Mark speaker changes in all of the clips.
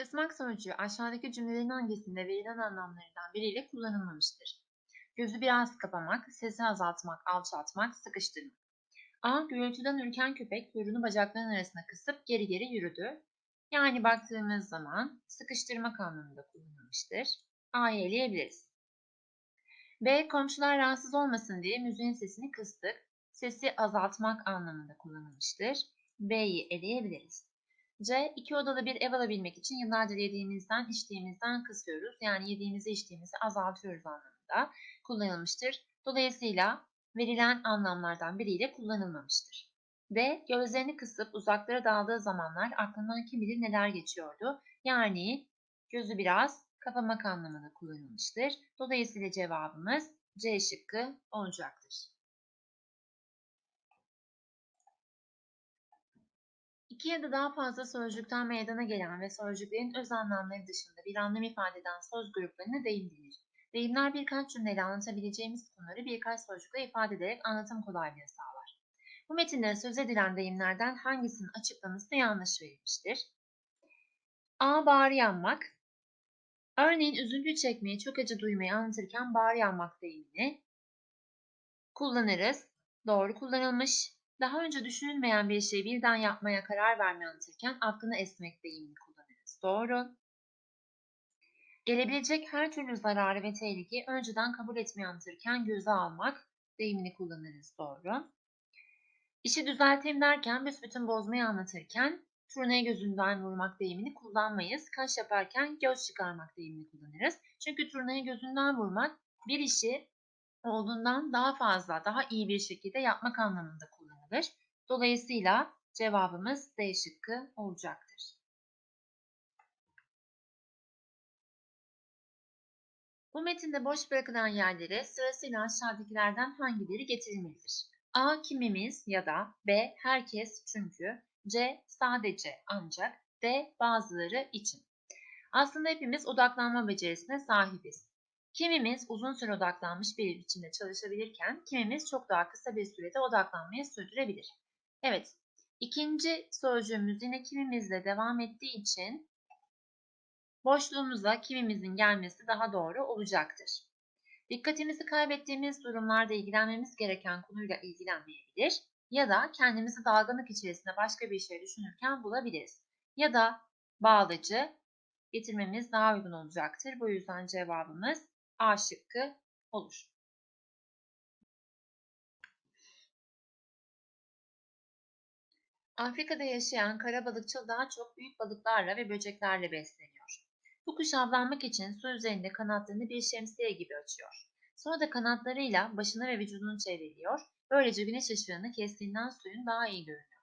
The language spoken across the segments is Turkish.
Speaker 1: Kısmak sonucu aşağıdaki cümlelerin hangisinde verilen anlamlarından biriyle kullanılmamıştır? Gözü biraz kapamak, sesi azaltmak, alçaltmak, sıkıştırmak. A. Gürültüden ürken köpek kuyruğunu bacaklarının arasına kısıp geri geri yürüdü. Yani baktığımız zaman sıkıştırmak anlamında kullanılmıştır. A'yı eleyebiliriz. B. Komşular rahatsız olmasın diye müziğin sesini kıstık. Sesi azaltmak anlamında kullanılmıştır. B'yi eleyebiliriz. C. iki odalı bir ev alabilmek için yıllardır yediğimizden, içtiğimizden kısıyoruz. Yani yediğimizi, içtiğimizi azaltıyoruz anlamında kullanılmıştır. Dolayısıyla verilen anlamlardan biriyle kullanılmamıştır. D. Gözlerini kısıp uzaklara daldığı zamanlar aklından kim bilir neler geçiyordu. Yani gözü biraz kapamak anlamında kullanılmıştır. Dolayısıyla cevabımız C şıkkı olacaktır. İki ya da daha fazla sözcükten meydana gelen ve sözcüklerin öz anlamları dışında bir anlam ifade eden söz gruplarına deyim denir. Deyimler birkaç cümleyle anlatabileceğimiz konuları birkaç sözcükle ifade ederek anlatım kolaylığı sağlar. Bu metinde söz edilen deyimlerden hangisinin açıklaması yanlış verilmiştir? A. Bağrı yanmak. Örneğin üzüntü çekmeyi, çok acı duymayı anlatırken bağrı yanmak deyimini kullanırız. Doğru kullanılmış. Daha önce düşünülmeyen bir şeyi birden yapmaya karar vermeyi anlatırken aklını esmek deyimini kullanırız. Doğru. Gelebilecek her türlü zararı ve tehlikeyi önceden kabul etmeyi anlatırken göze almak deyimini kullanırız. Doğru. İşi düzelteyim derken büsbütün bozmayı anlatırken turnaya gözünden vurmak deyimini kullanmayız. Kaş yaparken göz çıkarmak deyimini kullanırız. Çünkü turnaya gözünden vurmak bir işi olduğundan daha fazla, daha iyi bir şekilde yapmak anlamında kullanılır. Dolayısıyla cevabımız D şıkkı olacaktır. Bu metinde boş bırakılan yerlere sırasıyla aşağıdakilerden hangileri getirilmelidir? A. Kimimiz ya da B. Herkes çünkü C. Sadece ancak D. Bazıları için. Aslında hepimiz odaklanma becerisine sahibiz. Kimimiz uzun süre odaklanmış bir biçimde çalışabilirken kimimiz çok daha kısa bir sürede odaklanmayı sürdürebilir. Evet, ikinci sözcüğümüz yine kimimizle devam ettiği için boşluğumuza kimimizin gelmesi daha doğru olacaktır. Dikkatimizi kaybettiğimiz durumlarda ilgilenmemiz gereken konuyla ilgilenmeyebilir ya da kendimizi dalgınlık içerisinde başka bir şey düşünürken bulabiliriz. Ya da bağlıcı getirmemiz daha uygun olacaktır. Bu yüzden cevabımız A şıkkı olur. Afrika'da yaşayan kara balıkçıl daha çok büyük balıklarla ve böceklerle besleniyor. Bu kuş avlanmak için su üzerinde kanatlarını bir şemsiye gibi açıyor. Sonra da kanatlarıyla başını ve vücudunu çevreliyor. Böylece güneş ışığını kestiğinden suyun daha iyi görünüyor.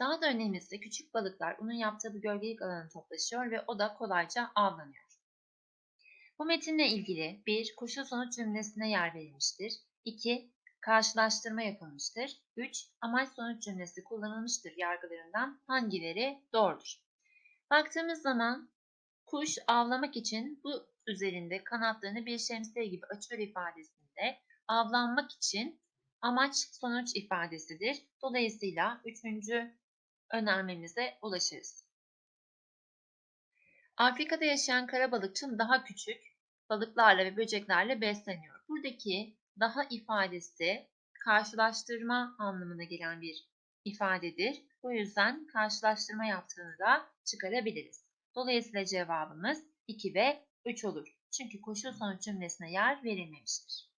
Speaker 1: Daha da önemlisi küçük balıklar onun yaptığı bu gölgelik alanı toplaşıyor ve o da kolayca avlanıyor. Bu metinle ilgili 1. Koşul sonuç cümlesine yer verilmiştir. 2. Karşılaştırma yapılmıştır. 3. Amaç sonuç cümlesi kullanılmıştır yargılarından hangileri doğrudur? Baktığımız zaman kuş avlamak için bu üzerinde kanatlarını bir şemsiye gibi açıyor ifadesinde avlanmak için amaç sonuç ifadesidir. Dolayısıyla üçüncü önermemize ulaşırız. Afrika'da yaşayan kara balıkçıl daha küçük balıklarla ve böceklerle besleniyor. Buradaki daha ifadesi karşılaştırma anlamına gelen bir ifadedir. Bu yüzden karşılaştırma yaptığını da çıkarabiliriz. Dolayısıyla cevabımız 2 ve 3 olur. Çünkü koşul sonuç cümlesine yer verilmemiştir.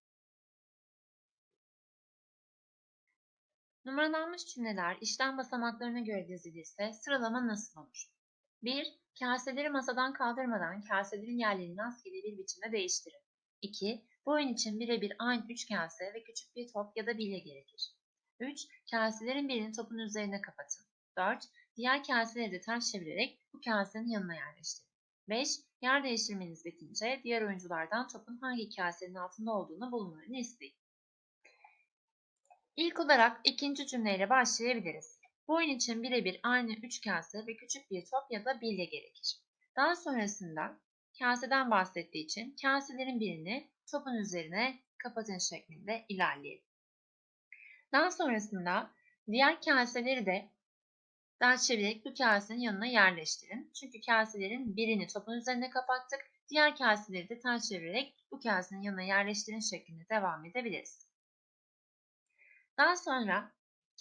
Speaker 1: Numaralanmış cümleler işlem basamaklarına göre dizilirse sıralama nasıl olur? 1. Kaseleri masadan kaldırmadan kaselerin yerlerini rastgele bir biçimde değiştirin. 2. Bu oyun için birebir aynı 3 kase ve küçük bir top ya da bilye gerekir. 3. Kaselerin birini topun üzerine kapatın. 4. Diğer kaseleri de ters çevirerek bu kasenin yanına yerleştirin. 5. Yer değiştirmeniz bitince diğer oyunculardan topun hangi kasenin altında olduğunu bulmalarını isteyin. İlk olarak ikinci cümleyle başlayabiliriz. Bu oyun için birebir aynı 3 kase ve küçük bir top ya da bilye gerekir. Daha sonrasında kaseden bahsettiği için kaselerin birini topun üzerine kapatın şeklinde ilerleyelim. Daha sonrasında diğer kaseleri de Ders çevirerek bu kasenin yanına yerleştirin. Çünkü kaselerin birini topun üzerine kapattık. Diğer kaseleri de ters çevirerek bu kasenin yanına yerleştirin şeklinde devam edebiliriz. Daha sonra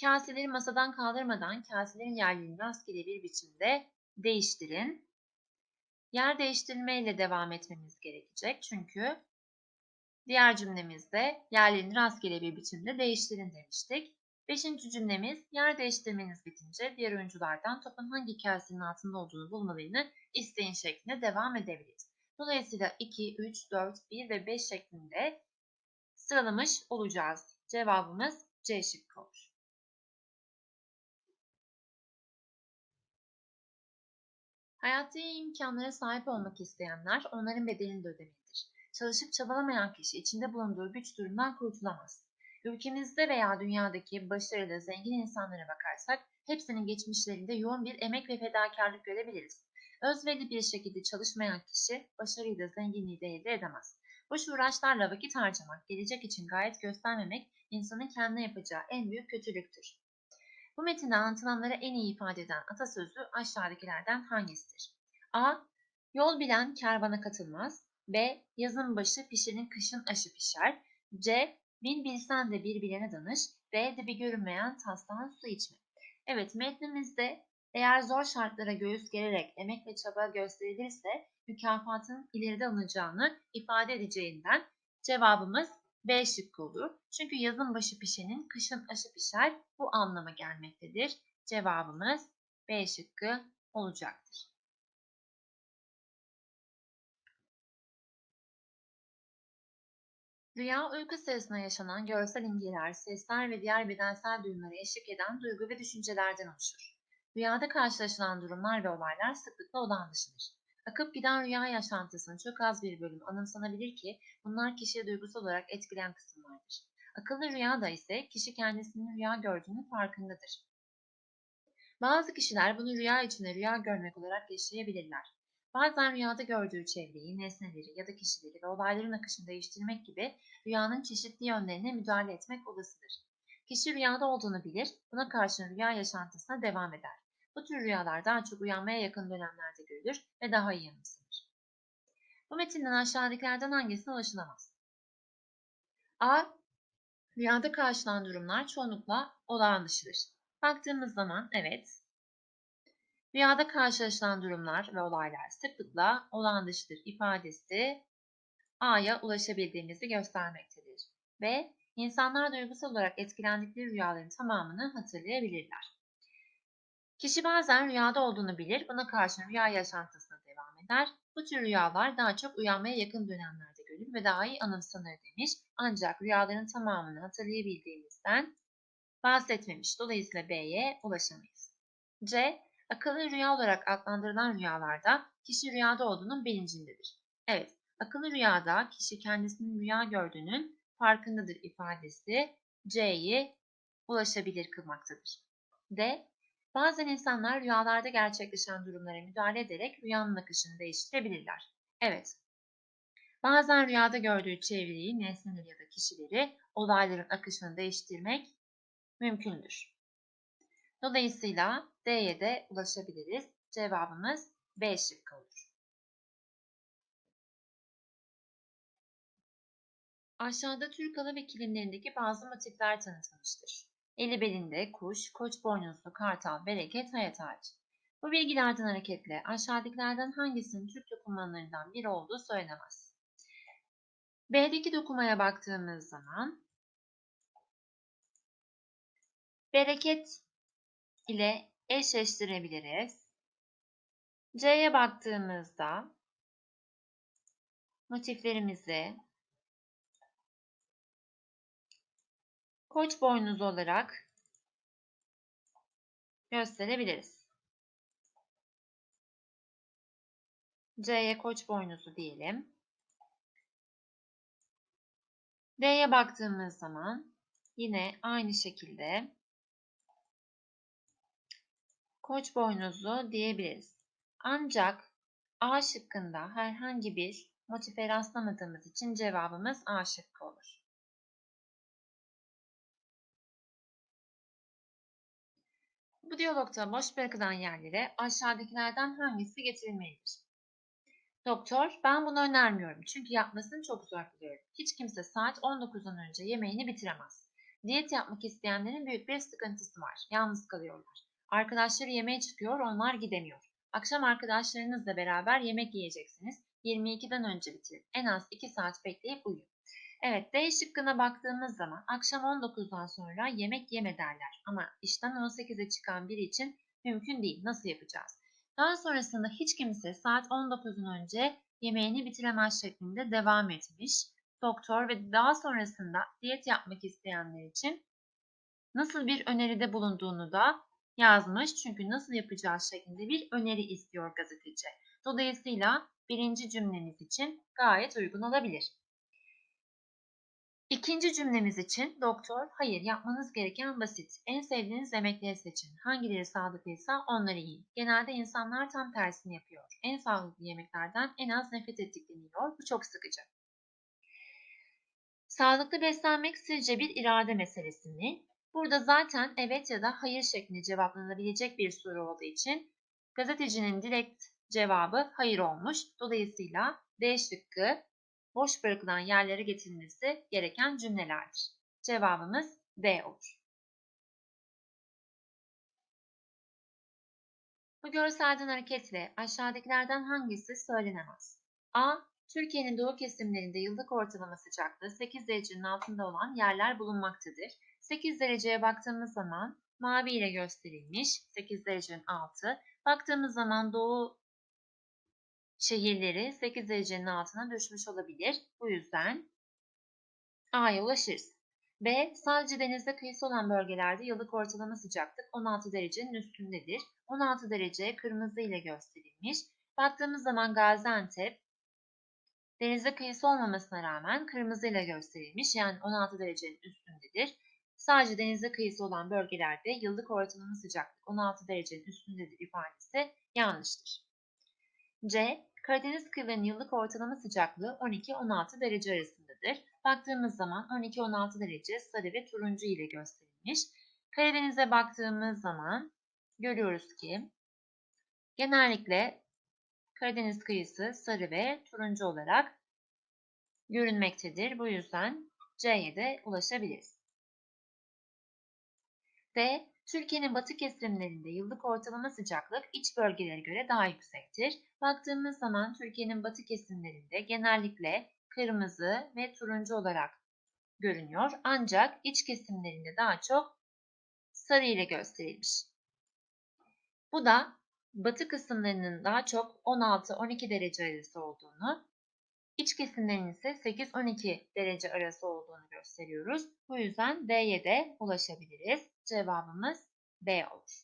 Speaker 1: kaseleri masadan kaldırmadan kaselerin yerlerini rastgele bir biçimde değiştirin. Yer değiştirmeyle devam etmemiz gerekecek. Çünkü diğer cümlemizde yerlerini rastgele bir biçimde değiştirin demiştik. Beşinci cümlemiz yer değiştirmeniz bitince diğer oyunculardan topun hangi kasenin altında olduğunu bulmalarını isteyin şeklinde devam edebiliriz. Dolayısıyla 2, 3, 4, 1 ve 5 şeklinde sıralamış olacağız. Cevabımız C şıkkı olur. Hayatta iyi imkanlara sahip olmak isteyenler onların bedelini de ödemelidir. Çalışıp çabalamayan kişi içinde bulunduğu güç durumdan kurtulamaz. Ülkemizde veya dünyadaki başarılı, zengin insanlara bakarsak hepsinin geçmişlerinde yoğun bir emek ve fedakarlık görebiliriz. Özverili bir şekilde çalışmayan kişi başarıyı da zenginliği de elde edemez. Boş uğraşlarla vakit harcamak, gelecek için gayet göstermemek insanın kendine yapacağı en büyük kötülüktür. Bu metinde anlatılanları en iyi ifade eden atasözü aşağıdakilerden hangisidir? A. Yol bilen kervana katılmaz. B. Yazın başı pişirin kışın aşı pişer. C. Bin bilsen de bir bilene danış. D. Dibi görünmeyen tastan su içme. Evet metnimizde eğer zor şartlara göğüs gererek emek ve çaba gösterilirse mükafatın ileride alınacağını ifade edeceğinden cevabımız B şıkkı olur. Çünkü yazın başı pişenin kışın aşı pişer bu anlama gelmektedir. Cevabımız B şıkkı olacaktır. Rüya uyku sırasında yaşanan görsel imgeler, sesler ve diğer bedensel duyumlara eşlik eden duygu ve düşüncelerden oluşur. Rüyada karşılaşılan durumlar ve olaylar sıklıkla olağan dışıdır. Akıp giden rüya yaşantısının çok az bir bölümü anımsanabilir ki bunlar kişiyi duygusal olarak etkileyen kısımlardır. Akıllı rüyada ise kişi kendisinin rüya gördüğünün farkındadır. Bazı kişiler bunu rüya içinde rüya görmek olarak yaşayabilirler. Bazen rüyada gördüğü çevreyi, nesneleri ya da kişileri ve olayların akışını değiştirmek gibi rüyanın çeşitli yönlerine müdahale etmek olasıdır. Kişi rüyada olduğunu bilir, buna karşın rüya yaşantısına devam eder. Bu tür rüyalar daha çok uyanmaya yakın dönemlerde görülür ve daha iyi yanımsanır. Bu metinden aşağıdakilerden hangisine ulaşılamaz? A. Rüyada karşılan durumlar çoğunlukla olağan dışıdır. Baktığımız zaman evet, rüyada karşılaşılan durumlar ve olaylar sıklıkla olağan dışıdır ifadesi A'ya ulaşabildiğimizi göstermektedir. B. İnsanlar duygusal olarak etkilendikleri rüyaların tamamını hatırlayabilirler. Kişi bazen rüyada olduğunu bilir, buna karşın rüya yaşantısına devam eder. Bu tür rüyalar daha çok uyanmaya yakın dönemlerde görülür ve daha iyi anımsanır demiş. Ancak rüyaların tamamını hatırlayabildiğimizden bahsetmemiş. Dolayısıyla B'ye ulaşamayız. C. Akıllı rüya olarak adlandırılan rüyalarda kişi rüyada olduğunun bilincindedir. Evet, akıllı rüyada kişi kendisinin rüya gördüğünün farkındadır ifadesi C'yi ulaşabilir kılmaktadır. D. Bazen insanlar rüyalarda gerçekleşen durumlara müdahale ederek rüyanın akışını değiştirebilirler. Evet, bazen rüyada gördüğü çevreyi, nesneleri ya da kişileri, olayların akışını değiştirmek mümkündür. Dolayısıyla D'ye de ulaşabiliriz. Cevabımız B şıkkı olur. Aşağıda Türk halı ve kilimlerindeki bazı motifler tanıtılmıştır. Eli belinde kuş, koç boynuzlu, kartal, bereket, hayat ağacı. Bu bilgilerden hareketle aşağıdakilerden hangisinin Türk dokumalarından biri olduğu söylenemez. B'deki dokumaya baktığımız zaman bereket ile eşleştirebiliriz. C'ye baktığımızda motiflerimizi koç boynuzu olarak gösterebiliriz. C'ye koç boynuzu diyelim. D'ye baktığımız zaman yine aynı şekilde koç boynuzu diyebiliriz. Ancak A şıkkında herhangi bir motife rastlamadığımız için cevabımız A şıkkı olur. Bu diyalogta boş bırakılan yerlere aşağıdakilerden hangisi getirilmelidir? Doktor, ben bunu önermiyorum çünkü yapmasını çok zor buluyorum. Hiç kimse saat 19'dan önce yemeğini bitiremez. Diyet yapmak isteyenlerin büyük bir sıkıntısı var. Yalnız kalıyorlar. Arkadaşları yemeğe çıkıyor, onlar gidemiyor. Akşam arkadaşlarınızla beraber yemek yiyeceksiniz. 22'den önce bitirin. En az 2 saat bekleyip uyuyun. Evet, D şıkkına baktığımız zaman akşam 19'dan sonra yemek yeme derler. Ama işten 18'e çıkan biri için mümkün değil. Nasıl yapacağız? Daha sonrasında hiç kimse saat 19'un önce yemeğini bitiremez şeklinde devam etmiş. Doktor ve daha sonrasında diyet yapmak isteyenler için nasıl bir öneride bulunduğunu da yazmış. Çünkü nasıl yapacağız şeklinde bir öneri istiyor gazeteci. Dolayısıyla birinci cümlemiz için gayet uygun olabilir. İkinci cümlemiz için doktor, hayır yapmanız gereken basit. En sevdiğiniz yemekleri seçin. Hangileri sağlıklıysa onları yiyin. Genelde insanlar tam tersini yapıyor. En sağlıklı yemeklerden en az nefret ettiklerini yiyor. Bu çok sıkıcı. Sağlıklı beslenmek sizce bir irade meselesi mi? Burada zaten evet ya da hayır şeklinde cevaplanabilecek bir soru olduğu için gazetecinin direkt cevabı hayır olmuş. Dolayısıyla D şıkkı boş bırakılan yerlere getirilmesi gereken cümlelerdir. Cevabımız D olur. Bu görselden hareketle aşağıdakilerden hangisi söylenemez? A. Türkiye'nin doğu kesimlerinde yıllık ortalama sıcaklığı 8 derecenin altında olan yerler bulunmaktadır. 8 dereceye baktığımız zaman mavi ile gösterilmiş 8 derecenin altı. Baktığımız zaman doğu şehirleri 8 derecenin altına düşmüş olabilir. Bu yüzden A'ya ulaşırız. B. Sadece denizde kıyısı olan bölgelerde yıllık ortalama sıcaklık 16 derecenin üstündedir. 16 derece kırmızı ile gösterilmiş. Baktığımız zaman Gaziantep denize kıyısı olmamasına rağmen kırmızı ile gösterilmiş. Yani 16 derecenin üstündedir. Sadece denize kıyısı olan bölgelerde yıllık ortalama sıcaklık 16 derecenin üstündedir ifadesi yanlıştır. C. Karadeniz kıyılarının yıllık ortalama sıcaklığı 12-16 derece arasındadır. Baktığımız zaman 12-16 derece sarı ve turuncu ile gösterilmiş. Karadeniz'e baktığımız zaman görüyoruz ki genellikle Karadeniz kıyısı sarı ve turuncu olarak görünmektedir. Bu yüzden C'ye de ulaşabiliriz. D. Türkiye'nin batı kesimlerinde yıllık ortalama sıcaklık iç bölgelere göre daha yüksektir. Baktığımız zaman Türkiye'nin batı kesimlerinde genellikle kırmızı ve turuncu olarak görünüyor. Ancak iç kesimlerinde daha çok sarı ile gösterilmiş. Bu da batı kısımlarının daha çok 16-12 derece arası olduğunu, iç kesimlerinin ise 8-12 derece arası olduğunu gösteriyoruz. Bu yüzden D'ye de ulaşabiliriz. Cevabımız B olur.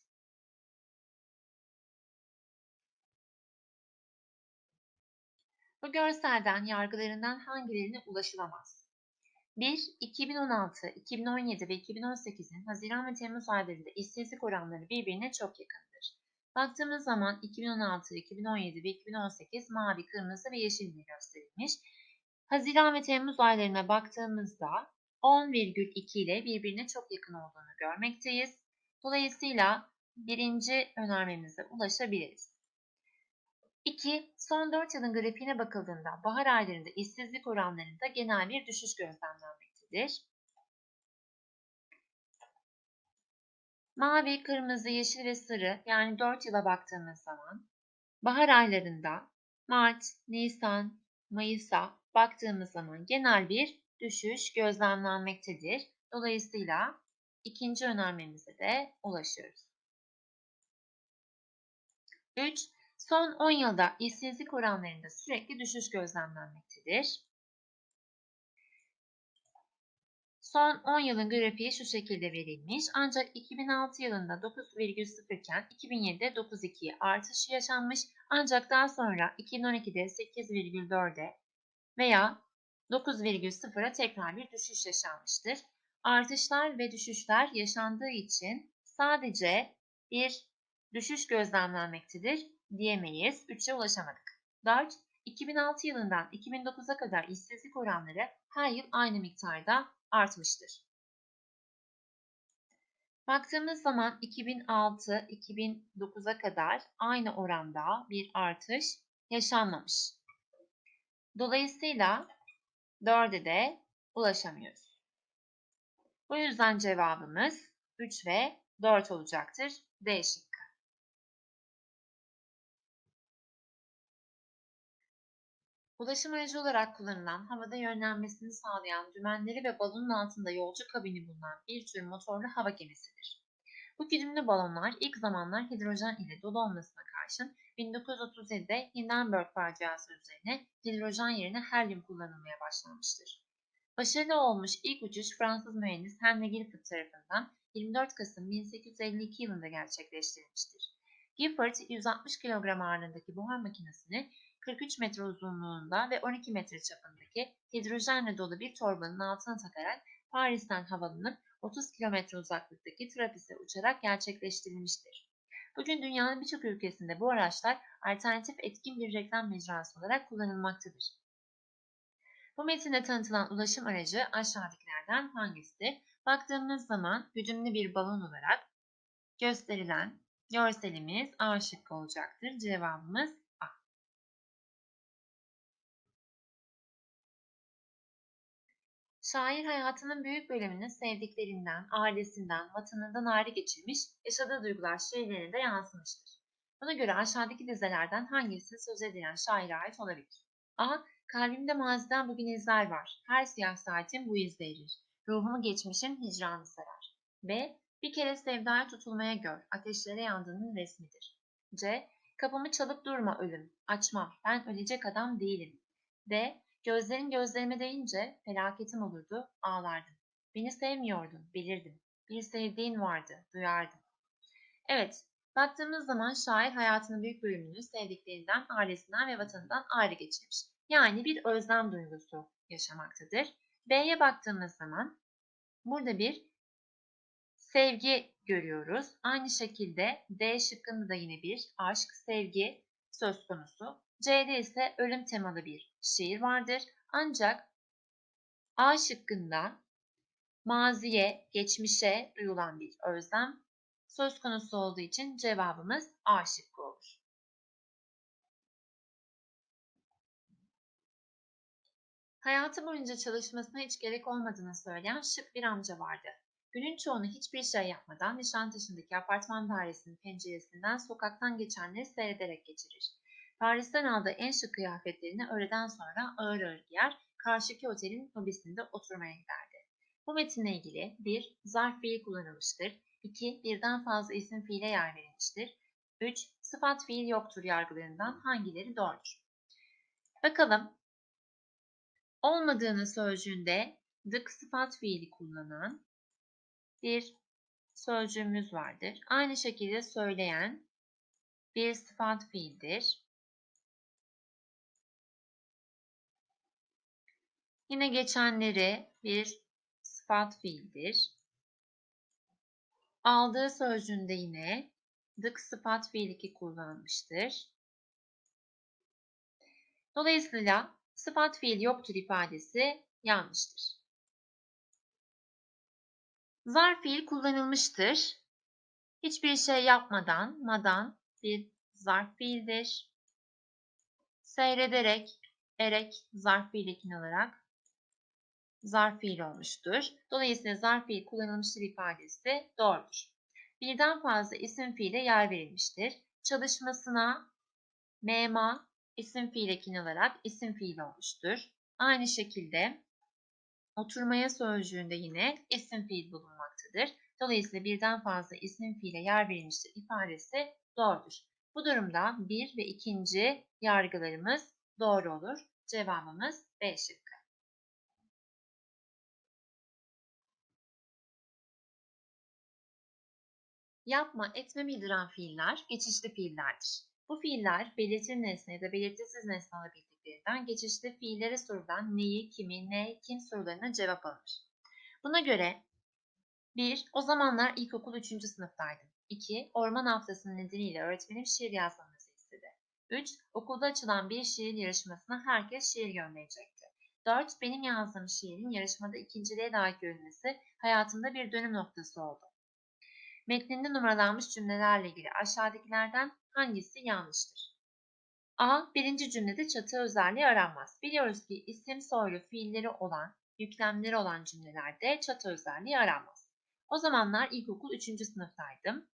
Speaker 1: Bu görselden yargılarından hangilerine ulaşılamaz? 1. 2016, 2017 ve 2018'in Haziran ve Temmuz aylarında işsizlik oranları birbirine çok yakındır. Baktığımız zaman 2016, 2017 ve 2018 mavi, kırmızı ve yeşil ile gösterilmiş. Haziran ve Temmuz aylarına baktığımızda 10,2 ile birbirine çok yakın olduğunu görmekteyiz. Dolayısıyla birinci önermemize ulaşabiliriz. 2. Son 4 yılın grafiğine bakıldığında bahar aylarında işsizlik oranlarında genel bir düşüş gözlemlenmektedir. Mavi, kırmızı, yeşil ve sarı yani 4 yıla baktığımız zaman bahar aylarında Mart, Nisan, Mayıs'a baktığımız zaman genel bir düşüş gözlemlenmektedir. Dolayısıyla ikinci önermemize de ulaşıyoruz. 3. Son 10 yılda işsizlik oranlarında sürekli düşüş gözlemlenmektedir. Son 10 yılın grafiği şu şekilde verilmiş. Ancak 2006 yılında 9,0 iken 2007'de 9,2'ye artış yaşanmış. Ancak daha sonra 2012'de 8,4'e veya 9,0'a tekrar bir düşüş yaşanmıştır. Artışlar ve düşüşler yaşandığı için sadece bir düşüş gözlemlenmektedir diyemeyiz. 3'e ulaşamadık. 4. 2006 yılından 2009'a kadar işsizlik oranları her yıl aynı miktarda artmıştır. Baktığımız zaman 2006-2009'a kadar aynı oranda bir artış yaşanmamış. Dolayısıyla 4'e de ulaşamıyoruz. Bu yüzden cevabımız 3 ve 4 olacaktır. D Ulaşım aracı olarak kullanılan, havada yönlenmesini sağlayan, dümenleri ve balonun altında yolcu kabini bulunan bir tür motorlu hava gemisidir. Bu güdümlü balonlar ilk zamanlar hidrojen ile dolu olmasına karşın 1937'de Hindenburg faciası üzerine hidrojen yerine helyum kullanılmaya başlanmıştır. Başarılı olmuş ilk uçuş Fransız mühendis Henry Gifford tarafından 24 Kasım 1852 yılında gerçekleştirilmiştir. Gifford 160 kilogram ağırlığındaki buhar makinesini 43 metre uzunluğunda ve 12 metre çapındaki hidrojenle dolu bir torbanın altına takarak Paris'ten havalanıp 30 kilometre uzaklıktaki Trapis'e uçarak gerçekleştirilmiştir. Bugün dünyanın birçok ülkesinde bu araçlar alternatif etkin bir reklam mecrası olarak kullanılmaktadır. Bu metinde tanıtılan ulaşım aracı aşağıdakilerden hangisidir? Baktığımız zaman güdümlü bir balon olarak gösterilen görselimiz A şıkkı olacaktır. Cevabımız Şair hayatının büyük bölümünü sevdiklerinden, ailesinden, vatanından ayrı geçirmiş, yaşadığı duygular şiirlerine de yansımıştır. Buna göre aşağıdaki dizelerden hangisi söz edilen şaire ait olabilir? A. Kalbimde maziden bugün izler var. Her siyah saatin bu izle erir. Ruhumu geçmişin hicranı sarar. B. Bir kere sevdaya tutulmaya gör. Ateşlere yandığının resmidir. C. Kapımı çalıp durma ölüm. Açma. Ben ölecek adam değilim. D. Gözlerin gözlerime değince felaketim olurdu, ağlardım. Beni sevmiyordun, bilirdim. Bir sevdiğin vardı, duyardım. Evet, baktığımız zaman şair hayatının büyük bölümünü sevdiklerinden, ailesinden ve vatanından ayrı geçirmiş. Yani bir özlem duygusu yaşamaktadır. B'ye baktığımız zaman burada bir sevgi görüyoruz. Aynı şekilde D şıkkında da yine bir aşk, sevgi söz konusu. C'de ise ölüm temalı bir şiir vardır. Ancak A şıkkında maziye, geçmişe duyulan bir özlem söz konusu olduğu için cevabımız A şıkkı olur. Hayatı boyunca çalışmasına hiç gerek olmadığını söyleyen şık bir amca vardı. Günün çoğunu hiçbir şey yapmadan Nişantaşı'ndaki apartman dairesinin penceresinden sokaktan geçenleri seyrederek geçirir. Paris'ten aldığı en şık kıyafetlerini öğleden sonra ağır ağır giyer, karşıki otelin lobisinde oturmaya giderdi. Bu metinle ilgili 1. Zarf fiil kullanılmıştır. 2. Birden fazla isim fiile yer verilmiştir. 3. Sıfat fiil yoktur yargılarından hangileri doğrudur? Bakalım. Olmadığını sözcüğünde dık sıfat fiili kullanan bir sözcüğümüz vardır. Aynı şekilde söyleyen bir sıfat fiildir. Yine geçenleri bir sıfat fiildir. Aldığı sözcüğünde yine dık sıfat fiil 2 kullanmıştır. Dolayısıyla sıfat fiil yoktur ifadesi yanlıştır. Zarf fiil kullanılmıştır. Hiçbir şey yapmadan, madan bir zarf fiildir. Seyrederek, erek zarf fiil olarak zarf fiil olmuştur. Dolayısıyla zarf fiil kullanılmıştır ifadesi doğrudur. Birden fazla isim fiile yer verilmiştir. Çalışmasına mema isim fiil ekini alarak isim fiil olmuştur. Aynı şekilde oturmaya sözcüğünde yine isim fiil bulunmaktadır. Dolayısıyla birden fazla isim fiile yer verilmiştir ifadesi doğrudur. Bu durumda bir ve ikinci yargılarımız doğru olur. Cevabımız B şıkkı. Yapma, etme bildiren fiiller geçişli fiillerdir. Bu fiiller belirtili nesne ya da belirtisiz nesne alabildiklerinden geçişli fiillere sorulan neyi, kimi, ne, kim sorularına cevap alır. Buna göre 1. O zamanlar ilkokul 3. sınıftaydım. 2. Orman haftasının nedeniyle öğretmenim şiir yazmamızı istedi. 3. Okulda açılan bir şiir yarışmasına herkes şiir gönderecekti. 4. Benim yazdığım şiirin yarışmada ikinciliğe layık görülmesi hayatımda bir dönüm noktası oldu. Metninde numaralanmış cümlelerle ilgili aşağıdakilerden hangisi yanlıştır? A. Birinci cümlede çatı özelliği aranmaz. Biliyoruz ki isim soylu fiilleri olan, yüklemleri olan cümlelerde çatı özelliği aranmaz. O zamanlar ilkokul 3. sınıftaydım.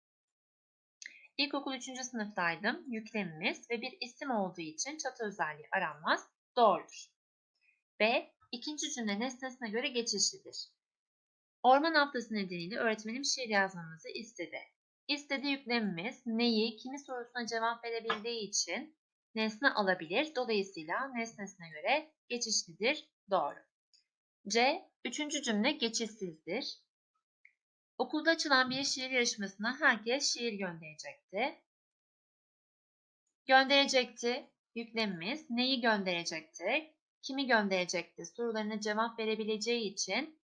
Speaker 1: İlkokul 3. sınıftaydım. Yüklemimiz ve bir isim olduğu için çatı özelliği aranmaz. Doğrudur. B. İkinci cümle nesnesine göre geçişlidir. Orman haftası nedeniyle öğretmenim şiir yazmamızı istedi. İstedi yüklemimiz neyi, kimi sorusuna cevap verebildiği için nesne alabilir. Dolayısıyla nesnesine göre geçişlidir. Doğru. C. Üçüncü cümle geçişsizdir. Okulda açılan bir şiir yarışmasına herkes şiir gönderecekti. Gönderecekti yüklemimiz neyi gönderecekti, kimi gönderecekti sorularına cevap verebileceği için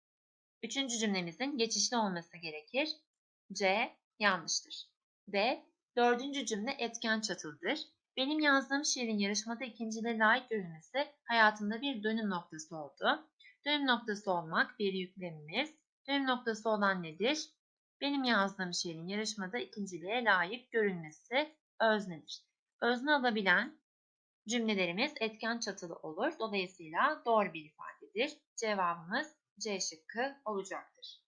Speaker 1: üçüncü cümlemizin geçişli olması gerekir. C yanlıştır. D. Dördüncü cümle etken çatıldır. Benim yazdığım şiirin yarışmada ikinciliğe layık görülmesi hayatımda bir dönüm noktası oldu. Dönüm noktası olmak bir yüklemimiz. Dönüm noktası olan nedir? Benim yazdığım şiirin yarışmada ikinciliğe layık görülmesi öznedir. Özne alabilen cümlelerimiz etken çatılı olur. Dolayısıyla doğru bir ifadedir. Cevabımız C şıkkı olacaktır.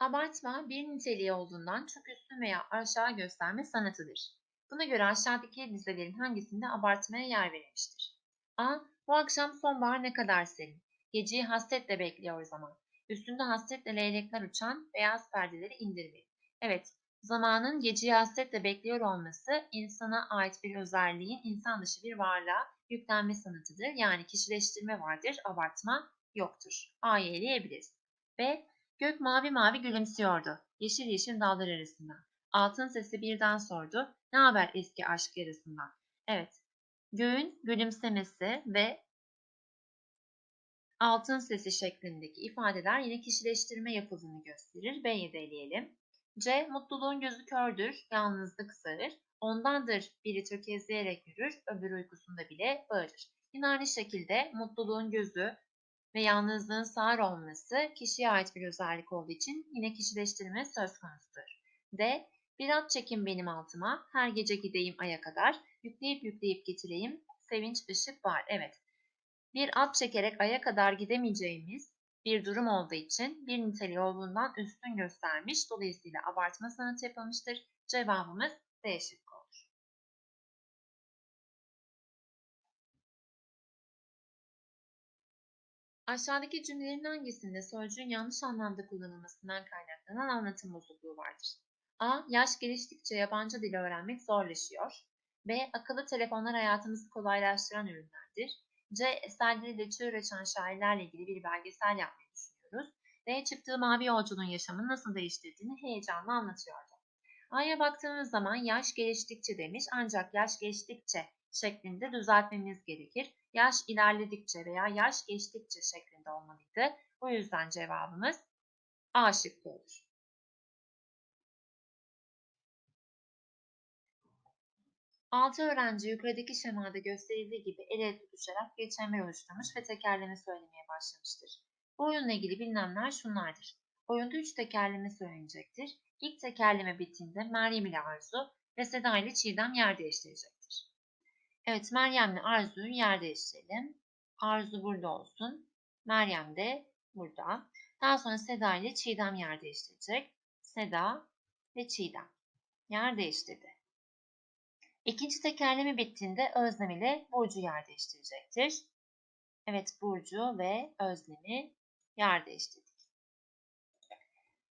Speaker 1: Abartma bir niteliği olduğundan çok üstün veya aşağı gösterme sanatıdır. Buna göre aşağıdaki dizelerin hangisinde abartmaya yer verilmiştir? A. Bu akşam sonbahar ne kadar serin. Geceyi hasretle bekliyoruz ama. Üstünde hasretle leylekler uçan beyaz perdeleri indirmeyin. Evet, zamanın geceyi hasretle bekliyor olması insana ait bir özelliğin insan dışı bir varlığa yüklenme sanatıdır. Yani kişileştirme vardır, abartma yoktur. A'yı eleyebiliriz. B. Gök mavi mavi gülümsüyordu. Yeşil yeşil dallar arasından. Altın sesi birden sordu. Ne haber eski aşk yarısından? Evet. Göğün gülümsemesi ve altın sesi şeklindeki ifadeler yine kişileştirme yapıldığını gösterir. B'yi de eleyelim. C. Mutluluğun gözü kördür, yalnızlık sağır. Ondandır biri tökezleyerek yürür, öbür uykusunda bile bağırır. Yine aynı şekilde mutluluğun gözü ve yalnızlığın sağır olması kişiye ait bir özellik olduğu için yine kişileştirme söz konusudur. D. Bir at çekin benim altıma, her gece gideyim aya kadar, yükleyip yükleyip getireyim, sevinç ışık var. Evet, bir at çekerek aya kadar gidemeyeceğimiz bir durum olduğu için bir niteliği olduğundan üstün göstermiş. Dolayısıyla abartma sanatı yapılmıştır. Cevabımız D şıkkı olur. Aşağıdaki cümlelerin hangisinde sözcüğün yanlış anlamda kullanılmasından kaynaklanan anlatım bozukluğu vardır? A. Yaş geliştikçe yabancı dil öğrenmek zorlaşıyor. B. Akıllı telefonlar hayatımızı kolaylaştıran ürünlerdir. C. Eserleriyle çığır açan şairlerle ilgili bir belgesel yapmayı düşünüyoruz. D. Çıktığı mavi yolculuğun yaşamını nasıl değiştirdiğini heyecanla anlatıyordu. A'ya baktığımız zaman yaş geliştikçe demiş ancak yaş geçtikçe şeklinde düzeltmemiz gerekir. Yaş ilerledikçe veya yaş geçtikçe şeklinde olmalıydı. O yüzden cevabımız A şıkkı olur. Altı öğrenci yukarıdaki şemada gösterildiği gibi el ele tutuşarak bir çember oluşturmuş ve tekerleme söylemeye başlamıştır. Bu oyunla ilgili bilinenler şunlardır. Oyunda üç tekerleme söylenecektir. İlk tekerleme bittiğinde Meryem ile Arzu ve Seda ile Çiğdem yer değiştirecektir. Evet Meryem ile Arzu'yu yer değiştirelim. Arzu burada olsun. Meryem de burada. Daha sonra Seda ile Çiğdem yer değiştirecek. Seda ve Çiğdem yer değiştirdi. İkinci tekerleme bittiğinde Özlem ile Burcu yer değiştirecektir. Evet Burcu ve Özlem'i yer değiştirdik.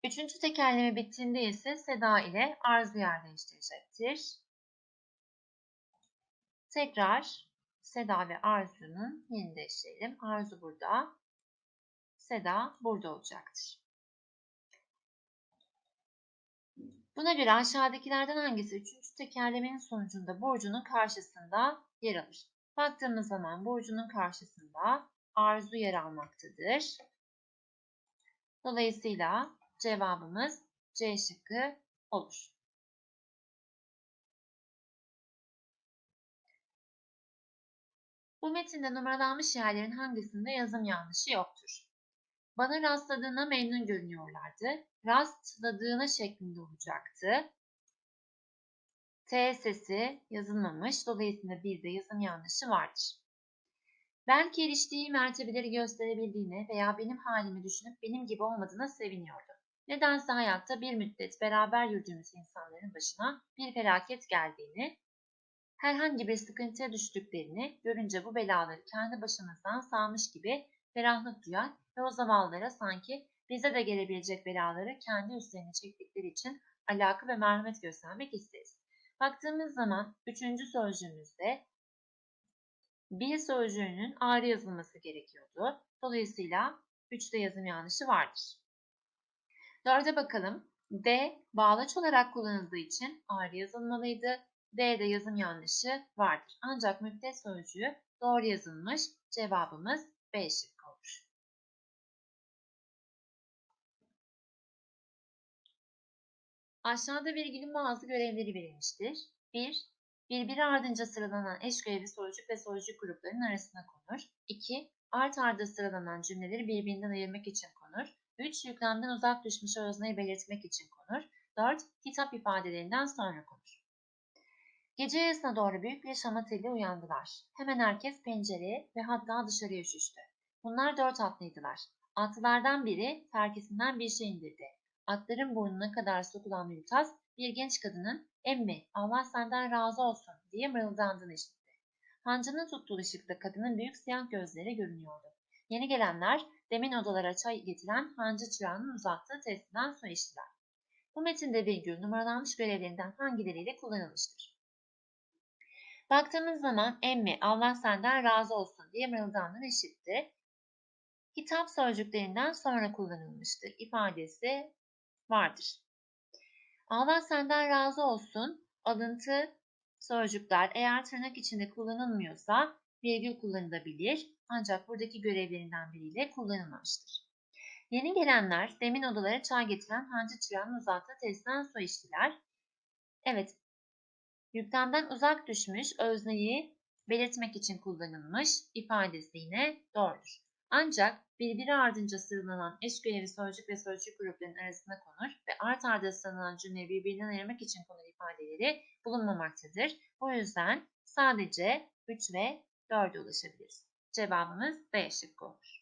Speaker 1: Üçüncü tekerleme bittiğinde ise Seda ile Arzu yer değiştirecektir. Tekrar Seda ve Arzu'nun yerini değiştirelim. Arzu burada, Seda burada olacaktır. Buna göre aşağıdakilerden hangisi üçüncü tekerlemenin sonucunda Burcu'nun karşısında yer alır? Baktığımız zaman Burcu'nun karşısında Arzu yer almaktadır. Dolayısıyla cevabımız C şıkkı olur. Bu metinde numaralanmış yerlerin hangisinde yazım yanlışı yoktur? Bana rastladığına memnun görünüyorlardı. Rastladığına şeklinde olacaktı. T sesi yazılmamış. Dolayısıyla bir de yazım yanlışı vardır. Belki eriştiği mertebeleri gösterebildiğine veya benim halimi düşünüp benim gibi olmadığına seviniyordu. Nedense hayatta bir müddet beraber yürüdüğümüz insanların başına bir felaket geldiğini, herhangi bir sıkıntıya düştüklerini görünce bu belaları kendi başımızdan sağmış gibi ferahlık duyar ve o zavallılara sanki bize de gelebilecek belaları kendi üstlerine çektikleri için alaka ve merhamet göstermek isteriz. Baktığımız zaman üçüncü sözcüğümüzde bir sözcüğünün ayrı yazılması gerekiyordu. Dolayısıyla 3'te yazım yanlışı vardır. 4'e bakalım. D bağlaç olarak kullanıldığı için ayrı yazılmalıydı. D'de yazım yanlışı vardır. Ancak müptes sözcüğü doğru yazılmış. Cevabımız B şıkkı Aşağıda virgülün bazı görevleri verilmiştir. 1. Birbiri ardınca sıralanan eş görevli sözcük ve sözcük gruplarının arasına konur. 2. Art arda sıralanan cümleleri birbirinden ayırmak için konur. 3. Yüklemden uzak düşmüş özneyi belirtmek için konur. 4. Hitap ifadelerinden sonra konur. Gece yarısına doğru büyük bir şamata ile uyandılar. Hemen herkes pencereye ve hatta dışarıya üşüştü. Bunlar dört atlıydılar. Atlılardan biri terkisinden bir şey indirdi. Atların burnuna kadar sokulan Mümtaz, bir genç kadının emmi Allah senden razı olsun diye mırıldandığını işitti. Hancının tuttuğu ışıkta kadının büyük siyah gözleri görünüyordu. Yeni gelenler demin odalara çay getiren hancı çırağının uzattığı testinden su içtiler. Bu metinde virgül numaralanmış görevlerinden hangileriyle kullanılmıştır? Baktığımız zaman emmi Allah senden razı olsun diye mırıldandığını işitti. Hitap sözcüklerinden sonra kullanılmıştır ifadesi vardır. Allah senden razı olsun alıntı sözcükler eğer tırnak içinde kullanılmıyorsa virgül kullanılabilir ancak buradaki görevlerinden biriyle kullanılmamıştır. Yeni gelenler demin odalara çay getiren hancı çırağının uzattığı tesisten su içtiler. Evet, yüklemden uzak düşmüş özneyi belirtmek için kullanılmış ifadesi yine doğrudur. Ancak birbiri ardınca sıralanan eş görevi sözcük ve sözcük gruplarının arasına konur ve art arda sıralanan cümleyi birbirinden ayırmak için konur ifadeleri bulunmamaktadır. Bu yüzden sadece 3 ve 4'e ulaşabiliriz. Cevabımız B şıkkı olur.